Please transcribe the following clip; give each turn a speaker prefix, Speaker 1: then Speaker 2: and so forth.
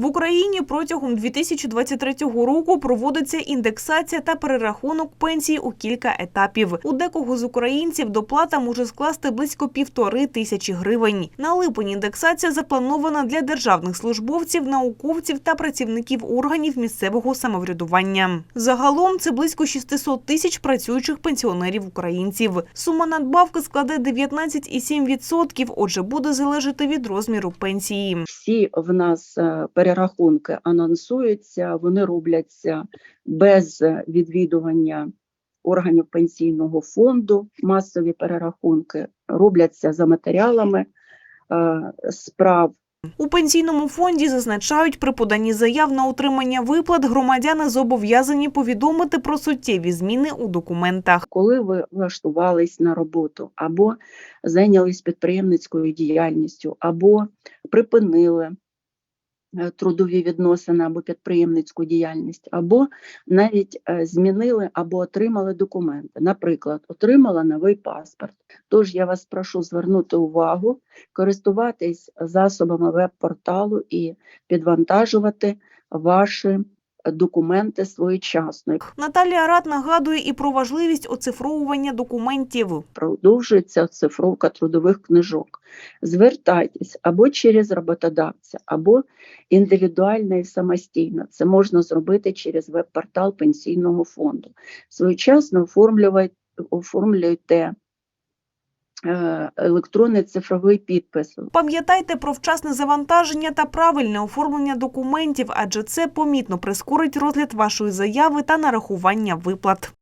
Speaker 1: В Україні протягом 2023 року проводиться індексація та перерахунок пенсій у кілька етапів. У декого з українців доплата може скласти близько півтори тисячі гривень. На липень індексація запланована для державних службовців, науковців та працівників органів місцевого самоврядування. Загалом це близько 600 тисяч працюючих пенсіонерів українців. Сума надбавки складе 19,7%, отже, буде залежати від розміру пенсії.
Speaker 2: всі в нас е, перерахунки анонсуються, вони робляться без відвідування органів пенсійного фонду. Масові перерахунки робляться за матеріалами е, справ.
Speaker 1: У пенсійному фонді зазначають, при поданні заяв на отримання виплат громадяни зобов'язані повідомити про суттєві зміни у документах.
Speaker 2: Коли ви влаштувались на роботу, або зайнялись підприємницькою діяльністю, або припинили трудові відносини або підприємницьку діяльність, або навіть е, змінили або отримали документи. Наприклад, отримала новий паспорт. Тож я вас прошу звернути увагу, користуватись засобами веб-порталу і підвантажувати ваші документи своєчасно.
Speaker 1: Наталія Рад нагадує і про важливість оцифровування документів.
Speaker 2: продовжується оцифровка трудових книжок. Звертайтесь або через роботодавця, або індивідуально і самостійно. Це можна зробити через веб-портал пенсійного фонду. Своєчасно оформлювайте, оформлюйте е, електронний цифровий підпис.
Speaker 1: Пам'ятайте про вчасне завантаження та правильне оформлення документів, адже це помітно прискорить розгляд вашої заяви та нарахування виплат.